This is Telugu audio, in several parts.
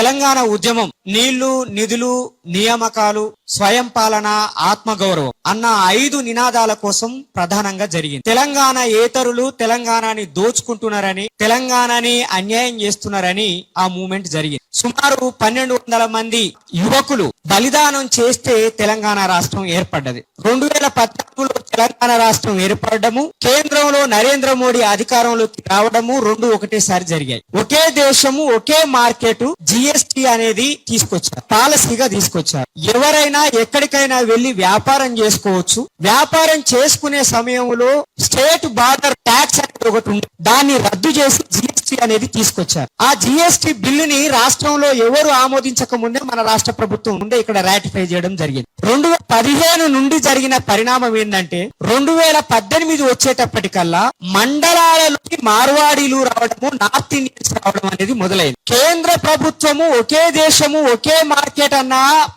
తెలంగాణ ఉద్యమం నీళ్ళు నిధులు నియామకాలు స్వయం పాలన ఆత్మగౌరవం అన్న ఐదు నినాదాల కోసం ప్రధానంగా జరిగింది. తెలంగాణ ఏతరులు తెలంగాణని దోచుకుంటున్నారని తెలంగాణని అన్యాయం చేస్తున్నారని ఆ మూమెంట్ జరిగింది. సుమారు పన్నెండు వందల మంది యువకులు బలిదానం చేస్తే తెలంగాణ రాష్ట్రం ఏర్పడ్డది. రెండు వేల పద్నాలుగులో తెలంగాణ రాష్ట్రం ఏర్పడము కేంద్రంలో నరేంద్ర మోడీ అధికారంలోకి రావడము రెండు ఒకటేసారి జరిగాయి. ఒకే దేశము ఒకే మార్కెట్ జిఎస్టి అనేది తీసుకొచ్చారు పాలసీగా తీసుకొచ్చారు. ఎవరైనా ఎక్కడికైనా వెళ్ళి వ్యాపారం చేసుకోవచ్చు. వ్యాపారం చేసుకునే సమయంలో స్టేట్ బార్డర్ ట్యాక్స్ అనేది ఒకటి ఉంది దాన్ని రద్దు చేసి అనేది తీసుకొచ్చారు. ఆ జిఎస్టి బిల్లుని రాష్ట్రంలో ఎవరు ఆమోదించక ముందే మన రాష్ట్ర ప్రభుత్వం ముందే ఇక్కడ రాటిఫై చేయడం జరిగింది. రెండు పదిహేను నుండి జరిగిన పరిణామం ఏంటంటే రెండు వేల పద్దెనిమిది వచ్చేటప్పటికల్లా మండలాలలోకి మార్వాడీలు రావడము నార్త్ ఇండియన్స్ రావడం అనేది మొదలైంది. కేంద్ర ప్రభుత్వము ఒకే దేశము ఒకే మార్కెట్ అన్న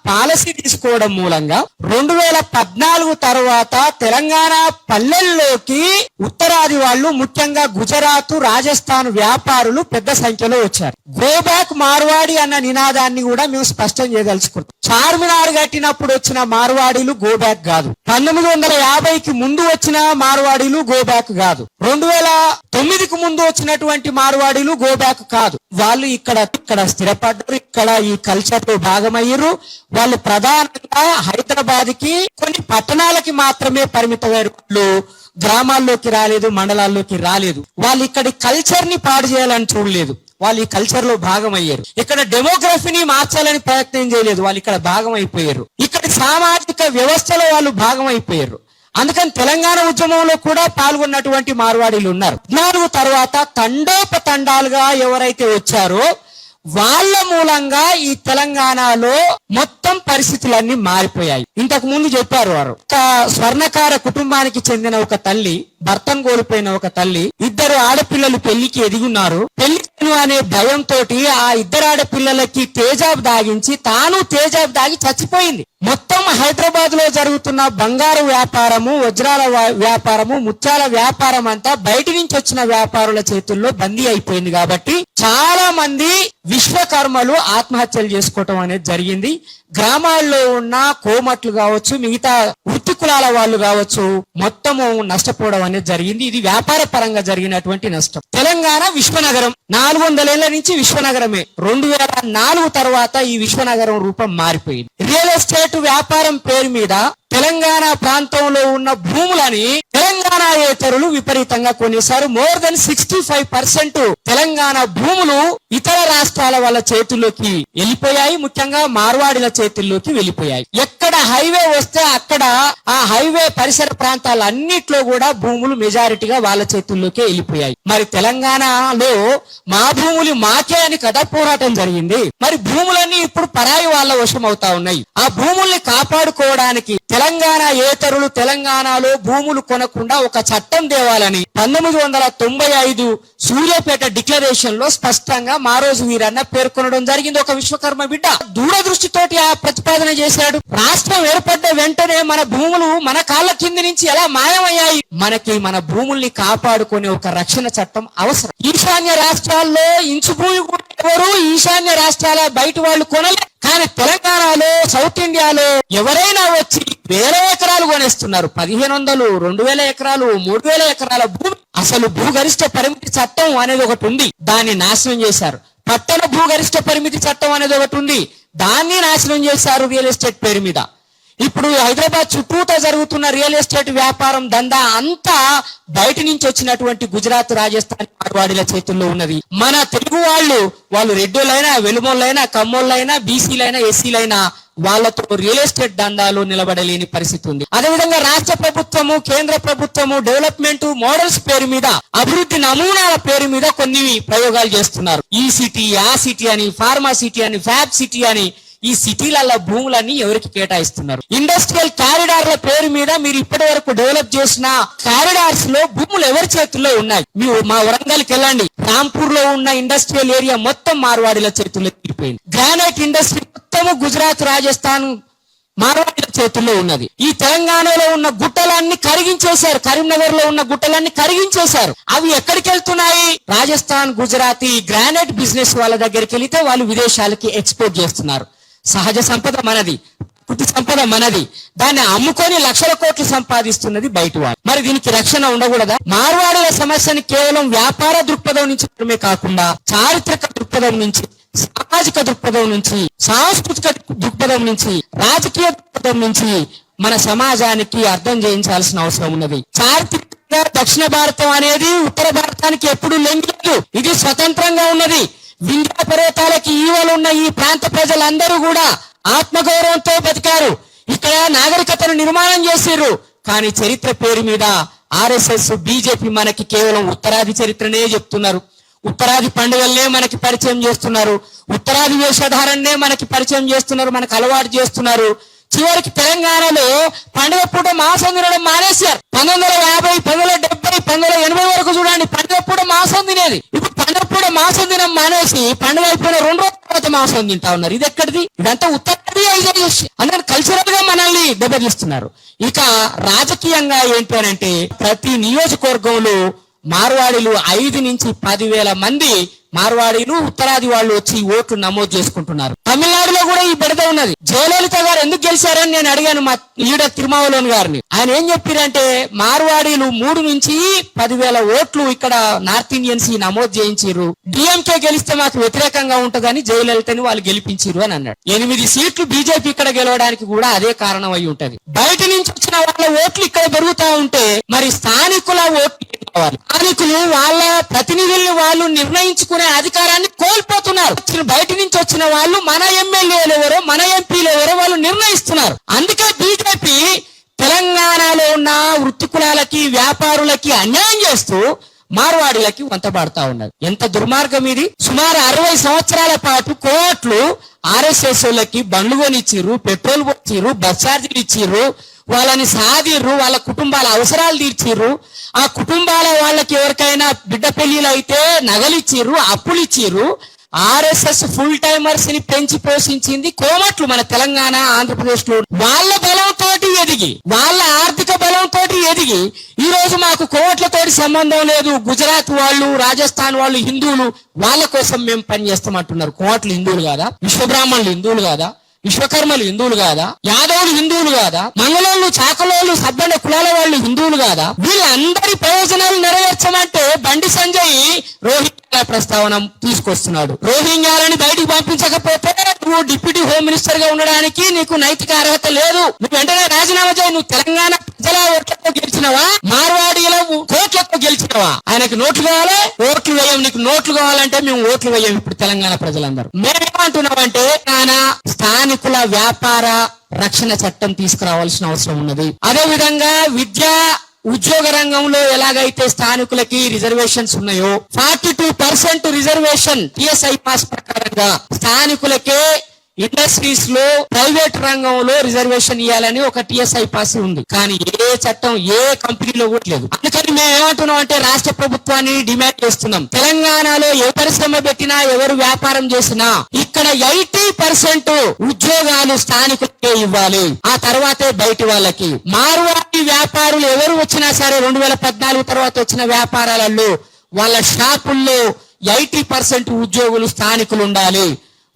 పాలసీ తీసుకోవడం మూలంగా రెండు వేల పద్నాలుగు తర్వాత తెలంగాణ పల్లెల్లోకి ఉత్తరాది వాళ్ళు ముఖ్యంగా గుజరాత్ రాజస్థాన్ వ్యాపార వ్యాపారులు పెద్ద సంఖ్యలో వచ్చారు. గోబ్యాక్ మార్వాడి అన్న నినాదాన్ని కూడా మేము స్పష్టం చేయదలుచుకుంటాం చార్మినార్ కట్టినప్పుడు వచ్చిన మార్వాడీలు గోబ్యాక్ కాదు. పంతొమ్మిది వందల యాభైకి ముందు వచ్చిన మార్వాడీలు గోబ్యాక్ కాదు. రెండు వేల తొమ్మిదికి ముందు వచ్చినటువంటి మార్వాడీలు గోబ్యాక్ కాదు. వాళ్ళు ఇక్కడ ఇక్కడ స్థిరపడ్డారు. ఇక్కడ ఈ కల్చర్లో భాగమయ్యారు. వాళ్ళు ప్రధానంగా హైదరాబాద్కి కొన్ని పట్టణాలకి మాత్రమే పరిమితమైన గ్రామాల్లోకి రాలేదు మండలాల్లోకి రాలేదు. వాళ్ళు ఇక్కడి కల్చర్ని పాడు చేయాలని చూడలేదు. వాళ్ళు ఈ కల్చర్లో భాగం అయ్యారు ఇక్కడ డెమోగ్రఫీని మార్చాలని ప్రయత్నం చేయలేదు. వాళ్ళు ఇక్కడ భాగం అయిపోయారు ఇక్కడ సామాజిక వ్యవస్థలో వాళ్ళు భాగం అయిపోయారు అందుకని తెలంగాణ ఉద్యమంలో కూడా పాల్గొన్నటువంటి మార్వాడీలు ఉన్నారు. నాలుగు తర్వాత తండోపతండాలుగా ఎవరైతే వచ్చారో వాళ్ళ మూలంగా ఈ తెలంగాణలో మొత్తం పరిస్థితులన్నీ మారిపోయాయి. ఇంతకు ముందు చెప్పారు వారు. ఒక స్వర్ణకార కుటుంబానికి చెందిన ఒక తల్లి భర్తను కోల్పోయిన ఒక తల్లి ఇద్దరు ఆడపిల్లలు పెళ్ళికి ఎదిగున్నారు. పెళ్ళి అనే భయంతో ఆ ఇద్దరు ఆడపిల్లలకి తేజాబ్ దాగించి తాను తేజాబ్ దాగి చచ్చిపోయింది. మొత్తం హైదరాబాద్లో జరుగుతున్న బంగారు వ్యాపారము వజ్రాల వ్యాపారము ముత్యాల వ్యాపారం అంతా బయట నుంచి వచ్చిన వ్యాపారుల చేతుల్లో బందీ అయిపోయింది కాబట్టి చాలా మంది విశ్వకర్మలు ఆత్మహత్యలు చేసుకోవటం అనేది జరిగింది. గ్రామాల్లో ఉన్న కోమట్లు కావచ్చు మిగతా వృత్తి కులాల వాళ్ళు కావచ్చు మొత్తము నష్టపోవడం అనేది జరిగింది. ఇది వ్యాపార పరంగా జరిగినటువంటి నష్టం. తెలంగాణ విశ్వనగరం. నాలుగు వందలేళ్ళ నుంచి విశ్వనగరమే. రెండు వేల నాలుగు తర్వాత ఈ విశ్వనగరం రూపం మారిపోయింది. రియల్ ఎస్టేట్ వ్యాపారం పేరు మీద తెలంగాణ ప్రాంతంలో ఉన్న భూములని తెలంగాణ ఏతరులు విపరీతంగా కొనేశారు. More than sixty five percent Telangana భూములు ఇతర రాష్ట్రాల వాళ్ళ చేతుల్లోకి వెళ్ళిపోయాయి. ముఖ్యంగా మార్వాడిల చేతుల్లోకి వెళ్ళిపోయాయి. ఎక్కడ హైవే వస్తే అక్కడ ఆ హైవే పరిసర ప్రాంతాలన్నిట్లో కూడా భూములు మెజారిటీగా వాళ్ళ చేతుల్లోకి వెళ్ళిపోయాయి. మరి తెలంగాణలో మా భూములు మాకే అని కదా పోరాటం జరిగింది. మరి భూములన్నీ ఇప్పుడు పరాయి వాళ్ళ వశం అవుతా ఉన్నాయి. ఆ భూముల్ని కాపాడుకోవడానికి తెలంగాణ ఏతరులు తెలంగాణలో భూములు కొనకుండా ఒక చట్టం తేవాలని పంతొమ్మిది వందల తొంభై ఐదు సూర్యాపేట డిక్లరేషన్లో స్పష్టంగా మారోజు వీరన్న పేర్కొనడం జరిగింది. ఒక విశ్వకర్మ బిడ్డ దూరదృష్టితోటి ఆ ప్రతిపాదన చేశాడు. రాష్ట్రం ఏర్పడ్డ వెంటనే మన భూములు మన కాళ్ళ కింద నుంచి ఎలా మాయమయ్యాయి? మనకి మన భూముల్ని కాపాడుకునే ఒక రక్షణ చట్టం అవసరం. ఈశాన్య రాష్ట్రాల్లో ఇంచు భూమి కూడా ఎవరు ఈశాన్య రాష్ట్రాల బయట వాళ్ళు కొనలే. కానీ తెలంగాణలో సౌత్ ఇండియాలో ఎవరైనా వచ్చి వేల ఎకరాలు కొనేస్తున్నారు. పదిహేను వందలు రెండు వేల ఎకరాలు మూడు వేల ఎకరాల భూమి అసలు భూగరిష్ట పరిమితి చట్టం అనేది ఒకటి ఉంది. దాన్ని నాశనం చేశారు. పట్టణ భూగరిష్ట పరిమితి చట్టం అనేది ఒకటి ఉంది. దాన్ని నాశనం చేశారు రియల్ ఎస్టేట్ పేరు మీద. ఇప్పుడు హైదరాబాద్ చుట్టూతా జరుగుతున్న రియల్ ఎస్టేట్ వ్యాపారం దందా అంతా బయట నుంచి వచ్చినటువంటి గుజరాత్ రాజస్థాన్ మార్వాడిల చేతుల్లో ఉన్నది. మన తెలుగు వాళ్ళు వాళ్ళు రెడ్డోళ్ళైనా వెలుమోళ్ళైనా కమ్మోళ్ళైనా బీసీలైనా ఎస్సీలైనా వాళ్ళతో రియల్ ఎస్టేట్ దందాలు నిలబడలేని పరిస్థితి ఉంది. అదేవిధంగా రాష్ట్ర ప్రభుత్వము కేంద్ర ప్రభుత్వము డెవలప్మెంట్ మోడల్స్ పేరు మీద అభివృద్ధి నమూనాల పేరు మీద కొన్ని ప్రయోగాలు చేస్తున్నారు. ఈ సిటీ ఆ సిటీ అని ఫార్మా సిటీ అని ఫ్యాబ్ సిటీ అని ఈ సిటీలలో భూములన్నీ ఎవరికి కేటాయిస్తున్నారు? ఇండస్ట్రియల్ కారిడార్ల పేరు మీద మీరు ఇప్పటి వరకు డెవలప్ చేసిన కారిడార్స్లో భూములు ఎవరి చేతుల్లో ఉన్నాయి? మీరు మా వరంగల్కి వెళ్ళండి. రాంపూర్లో ఉన్న ఇండస్ట్రియల్ ఏరియా మొత్తం మార్వాడిల చేతుల్లో తిరిగిపోయింది గ్రానైట్ ఇండస్ట్రీ మొత్తము గుజరాత్ రాజస్థాన్ మార్వాడిల చేతుల్లో ఉన్నది. ఈ తెలంగాణలో ఉన్న గుట్టలన్నీ కరిగించేశారు. కరీంనగర్లో ఉన్న గుట్టలన్నీ కరిగించేశారు. అవి ఎక్కడికి వెళ్తున్నాయి? రాజస్థాన్ గుజరాతీ గ్రానైట్ బిజినెస్ వాళ్ళ దగ్గరికి వెళితే వాళ్ళు విదేశాలకి ఎక్స్పోర్ట్ చేస్తున్నారు. సహజ సంపద మనది ప్రకృతి సంపద మనది. దాన్ని అమ్ముకొని లక్షల కోట్లు సంపాదిస్తున్నది బయట వాడు మరి దీనికి రక్షణ ఉండకూడదా? మార్వాడుల సమస్యని కేవలం వ్యాపార దృక్పథం నుంచి మాత్రమే కాకుండా చారిత్రక దృక్పథం నుంచి సామాజిక దృక్పథం నుంచి సాంస్కృతిక దృక్పథం నుంచి రాజకీయ దృక్పథం నుంచి మన సమాజానికి అర్థం చేయించాల్సిన అవసరం ఉన్నది. చారిత్రక దక్షిణ భారతం అనేది ఉత్తర భారతానికి ఎప్పుడు లెంగలేదు ఇది స్వతంత్రంగా ఉన్నది. వింధ్యా పర్వతాలకి ఈవలు ఉన్న ఈ ప్రాంత ప్రజలందరూ కూడా ఆత్మగౌరవంతో బతికారు. ఇక్కడ నాగరికతను నిర్మాణం చేసిర్రు. కానీ చరిత్ర పేరు మీద ఆర్ఎస్ఎస్ బీజేపీ మనకి కేవలం ఉత్తరాది చరిత్రనే చెప్తున్నారు. ఉత్తరాది పండుగలనే మనకి పరిచయం చేస్తున్నారు. ఉత్తరాది వేషధారణనే మనకి పరిచయం చేస్తున్నారు మనకు అలవాటు చేస్తున్నారు. చివరికి తెలంగాణలో పండుగ పూట మాసం తినడం మానేశారు. పంతొమ్మిది వందల యాభై పంతొమ్మిది వందల డెబ్బై పంతొమ్మిది వందల ఎనభై వరకు చూడండి పండుగ పూట మాంసం తినేది. ఇప్పుడు పండుగ పూట మాంసం మానేసి పండుగ అయిపోయిన రెండు రోజుల తర్వాత మాంసం తింటా ఉన్నారు. ఇది ఎక్కడిది? ఇదంతా ఉత్తరాది ఐడియాలజీ అందుకని కల్చరల్గా మనల్ని దెబ్బతీస్తున్నారు. ఇక రాజకీయంగా ఏంటి అంటే ప్రతి నియోజకవర్గంలో మార్వాడీలు ఐదు నుంచి పదివేల మంది మార్వాడీలు ఉత్తరాది వాళ్ళు వచ్చి ఓట్లు నమోదు చేసుకుంటున్నారు. తమిళనాడులో కూడా ఈ బెడద ఉన్నది. జయలలిత గారు ఎందుకు గెలిచారని నేను అడిగాను మా ఈడ తిరుమావలోని గారిని. ఆయన ఏం చెప్పారంటే మార్వాడీలు మూడు నుంచి పదివేల ఓట్లు ఇక్కడ నార్త్ ఇండియన్స్ ఈ నమోదు చేయించారు డిఎంకే గెలిస్తే మాకు వ్యతిరేకంగా ఉంటుందని జయలలితని వాళ్ళు గెలిపించారు అని అన్నాడు. ఎనిమిది సీట్లు బీజేపీ ఇక్కడ గెలవడానికి కూడా అదే కారణం అయి ఉంటది. బయట నుంచి వచ్చిన వాళ్ళ ఓట్లు ఇక్కడ పెరుగుతా ఉంటే మరి స్థానికుల ఓట్లు స్థానికులు వాళ్ళ ప్రతినిధుల్ని వాళ్ళు నిర్ణయించుకునే అధికారాన్ని కోల్పోతున్నారు. బయట నుంచి వచ్చిన వాళ్ళు మన ఎమ్మెల్యేలు ఎవరో మన ఎంపీలు ఎవరో వాళ్ళు నిర్ణయిస్తున్నారు. అందుకే బీజేపీ తెలంగాణలో ఉన్న వృత్తి కులాలకి వ్యాపారులకి అన్యాయం చేస్తూ మార్వాడీలకి వంతపడతా ఉన్నారు ఎంత దుర్మార్గం ఇది? సుమారు అరవై సంవత్సరాల పాటు కోట్లు ఆర్ఎస్ఎస్ వాళ్ళకి బండ్లు కొనిచ్చిర్రు పెట్రోల్ కొనిచ్చిర్రు బస్ ఛార్జీలు ఇచ్చిర్రు వాళ్ళని సాదిర్రు వాళ్ళ కుటుంబాల అవసరాలు తీర్చిర్రు. ఆ కుటుంబాల వాళ్ళకి ఎవరికైనా బిడ్డ పెళ్ళిలు అయితే నగలు ఇచ్చిర్రు అప్పులు ఇచ్చిర్రు ఆర్ఎస్ఎస్ ఫుల్ టైమర్స్ని పెంచి పోషించింది కోమట్లు మన తెలంగాణ ఆంధ్రప్రదేశ్లో. వాళ్ళ బలంతో ఎదిగి వాళ్ళ ఆర్థిక బలంతో ఎదిగి ఈ రోజు మాకు కోమట్లతోటి సంబంధం లేదు. గుజరాత్ వాళ్ళు రాజస్థాన్ వాళ్ళు హిందువులు వాళ్ళ కోసం మేము పనిచేస్తామంటున్నారు. కోమట్లు హిందువులు కాదా? విశ్వబ్రాహ్మణులు హిందువులు కాదా? విశ్వకర్మలు హిందువులు కాదా? యాదవులు హిందువులు కాదా? మంగళోళ్ళు చాకలోళ్ళు సబ్బన్న కులాల వాళ్ళు హిందువులు కాదా? వీళ్ళందరి ప్రయోజనాలు నెరవేర్చమంటే బండి సంజయ్ రోహింగ్యాల ప్రస్తావన తీసుకొస్తున్నాడు. రోహింగ్యాలని బయటికి పంపించకపోతే నువ్వు డిప్యూటీ హోమ్ మినిస్టర్గా ఉండడానికి నీకు నైతిక అర్హత లేదు. నువ్వు వెంటనే రాజీనామా చేయి. నువ్వు తెలంగాణ ప్రజల ఓట్లతో గెలిచినవా? మార్వాడీల కోట్లతో గెలిచినవా? ఆయనకి నోట్లు కావాలి ఓట్లు వేయం. నీకు నోట్లు కావాలంటే మేము ఓట్లు వేయం ఇప్పుడు తెలంగాణ ప్రజలందరూ. మేమేమంటున్నామంటే నానా స్థానికుల వ్యాపార రక్షణ చట్టం తీసుకురావాల్సిన అవసరం ఉన్నది. అదే విధంగా విద్య ఉద్యోగ రంగంలో ఎలాగైతే స్థానికులకి రిజర్వేషన్స్ ఉన్నాయో forty two percent reservation TSI pass ప్రకారంగా స్థానికులకే ఇండస్ట్రీస్లో ప్రైవేట్ రంగంలో రిజర్వేషన్ ఇవ్వాలని ఒక టిఎస్ఐ పాసి ఉంది. కానీ ఏ చట్టం ఏ కంపెనీలో కూడా లేదు. అందుకని మేము ఏమంటున్నాం అంటే రాష్ట్ర ప్రభుత్వాన్ని డిమాండ్ చేస్తున్నాం. తెలంగాణలో ఏ పరిశ్రమ పెట్టినా ఎవరు వ్యాపారం చేసినా ఇక్కడ ఎయిటీ పర్సెంట్ ఉద్యోగాలు స్థానికులకే ఇవ్వాలి. ఆ తర్వాతే బయటి వాళ్ళకి. మారువాడి వ్యాపారులు ఎవరు వచ్చినా సరే రెండు వేల పద్నాలుగు తర్వాత వచ్చిన వ్యాపారాలలో వాళ్ళ షాపుల్లో ఎయిటీ పర్సెంట్ ఉద్యోగులు స్థానికులు ఉండాలి.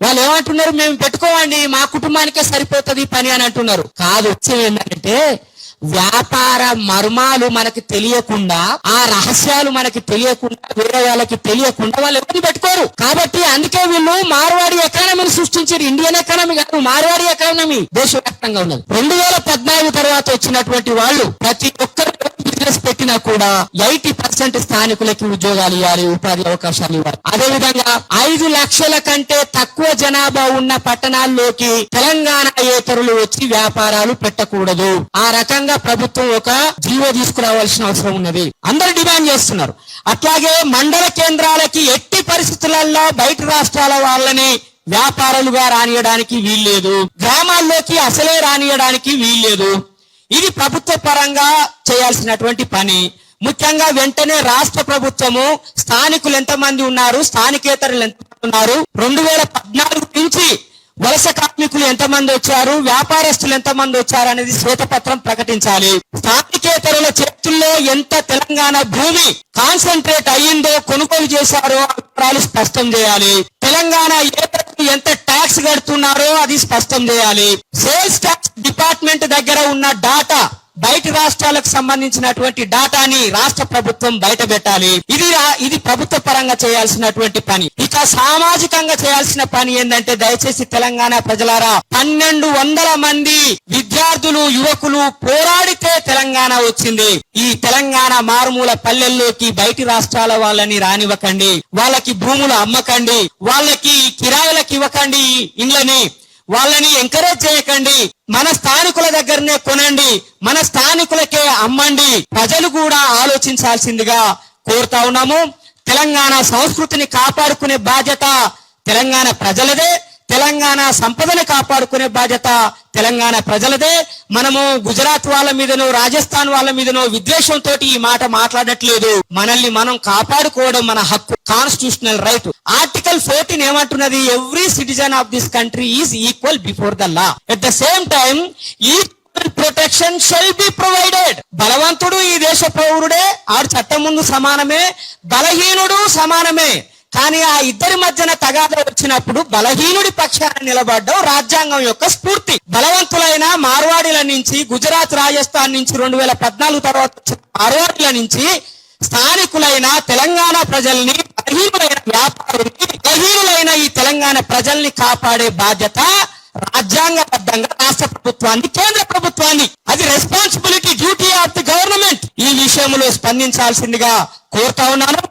వాళ్ళు ఏమంటున్నారు? మేము పెట్టుకోవండి మా కుటుంబానికే సరిపోతుంది పని అని అంటున్నారు. కాదు వచ్చేది ఏంటంటే వ్యాపార మర్మాలు మనకి తెలియకుండా ఆ రహస్యాలు మనకి తెలియకుండా వేరే వాళ్ళకి తెలియకుండా వాళ్ళు ఎవరిని పెట్టుకోరు. కాబట్టి అందుకే వీళ్ళు మార్వాడి ఎకానమీని సృష్టించారు. ఇండియన్ ఎకానమీ కాదు మార్వాడి ఎకానమీ దేశవ్యాప్తంగా ఉన్నది. రెండు వేల పద్నాలుగు తర్వాత వచ్చినటువంటి వాళ్ళు ప్రతి ఒక్కరు బిజినెస్ పెట్టినా కూడా ఎయిటీ పర్సెంట్ స్థానికులకి ఉద్యోగాలు ఇవ్వాలి ఉపాధి అవకాశాలు ఇవ్వాలి. అదే విధంగా ఐదు లక్షల కంటే తక్కువ జనాభా ఉన్న పట్టణాల్లోకి తెలంగాణ ఏతరులు వచ్చి వ్యాపారాలు పెట్టకూడదు. ఆ రకంగా ప్రభుత్వం ఒక జీవో తీసుకురావాల్సిన అవసరం ఉన్నది. అందరు డిమాండ్ చేస్తున్నారు. అట్లాగే మండల కేంద్రాలకి ఎట్టి పరిస్థితులలో బయట రాష్ట్రాల వాళ్ళని వ్యాపారులుగా రానియడానికి వీల్లేదు. గ్రామాల్లోకి అసలే రానియడానికి వీల్లేదు. ఇది ప్రభుత్వ పరంగా చేయాల్సినటువంటి పని. ముఖ్యంగా వెంటనే రాష్ట్ర ప్రభుత్వము స్థానికులు ఎంతమంది ఉన్నారు స్థానికేతరులు ఎంతమంది ఉన్నారు? రెండు వేల పద్నాలుగు నుంచి వలస కార్మికులు ఎంతమంది వచ్చారు వ్యాపారస్తులు ఎంతమంది వచ్చారు అనేది శ్వేతపత్రం ప్రకటించాలి. స్థానికేతరుల చేతుల్లో ఎంత తెలంగాణ భూమి కాన్సన్ట్రేట్ అయ్యిందో కొనుగోలు చేశారో ఆ వివరాలు స్పష్టం చేయాలి. తెలంగాణ ఏతరులు ఎంత ట్యాక్స్ కడుతున్నారో అది స్పష్టం చేయాలి. సేల్స్ ట్యాక్స్ డిపార్ట్మెంట్ దగ్గర ఉన్న డాటా బయటి రాష్ట్రాలకు సంబంధించినటువంటి డాటాని రాష్ట్ర ప్రభుత్వం బయట పెట్టాలి. ఇది ఇది ప్రభుత్వ పరంగా చేయాల్సినటువంటి పని. ఇక సామాజికంగా చేయాల్సిన పని ఏంటంటే దయచేసి తెలంగాణ ప్రజలారా పన్నెండు వందల మంది విద్యార్థులు యువకులు పోరాడితే తెలంగాణ వచ్చింది. ఈ తెలంగాణ మారుమూల పల్లెల్లోకి బయటి రాష్ట్రాల వాళ్ళని రానివ్వకండి. వాళ్ళకి భూములు అమ్మకండి. వాళ్ళకి కిరాయిలకు ఇవ్వకండి ఇండ్లని. వాళ్ళని ఎంకరేజ్ చేయకండి. మన స్థానికుల దగ్గరనే కొనండి. మన స్థానికులకే అమ్మండి. ప్రజలు కూడా ఆలోచించాల్సిందిగా కోరుతా ఉన్నాము. తెలంగాణ సంస్కృతిని కాపాడుకునే బాధ్యత తెలంగాణ ప్రజలదే. తెలంగాణ సంపదను కాపాడుకునే బాధ్యత తెలంగాణ ప్రజలదే. మనము గుజరాత్ వాళ్ళ మీదనో రాజస్థాన్ వాళ్ళ మీదనో విద్వేషంతో ఈ మాట మాట్లాడట్లేదు. మనల్ని మనం కాపాడుకోవడం మన హక్కు. Constitutional right article fourteen ఏమంటున్నది? Every citizen of this country is equal before the law at the same time ఈ ప్రొటెక్షన్ షెల్ బి ప్రొవైడెడ్ బలవంతుడు ఈ దేశ పౌరుడే. ఆడు చట్టం ముందు సమానమే. బలహీనుడు సమానమే. కానీ ఆ ఇద్దరి మధ్యన తగాద వచ్చినప్పుడు బలహీనుడి పక్షాన నిలబడ్డం రాజ్యాంగం యొక్క స్ఫూర్తి. బలవంతులైన మార్వాడీల నుంచి గుజరాత్ రాజస్థాన్ నుంచి రెండు వేల పద్నాలుగు తర్వాత వచ్చిన మార్వాడీల నుంచి స్థానికులైన తెలంగాణ ప్రజల్ని బలహీనులైన వ్యాపారుల్ని బలహీనులైన ఈ తెలంగాణ ప్రజల్ని కాపాడే బాధ్యత రాజ్యాంగబద్ధంగా రాష్ట్ర ప్రభుత్వాన్ని కేంద్ర ప్రభుత్వాన్ని. అది responsibility duty of the government ఈ విషయంలో స్పందించాల్సిందిగా కోరుతా ఉన్నాను.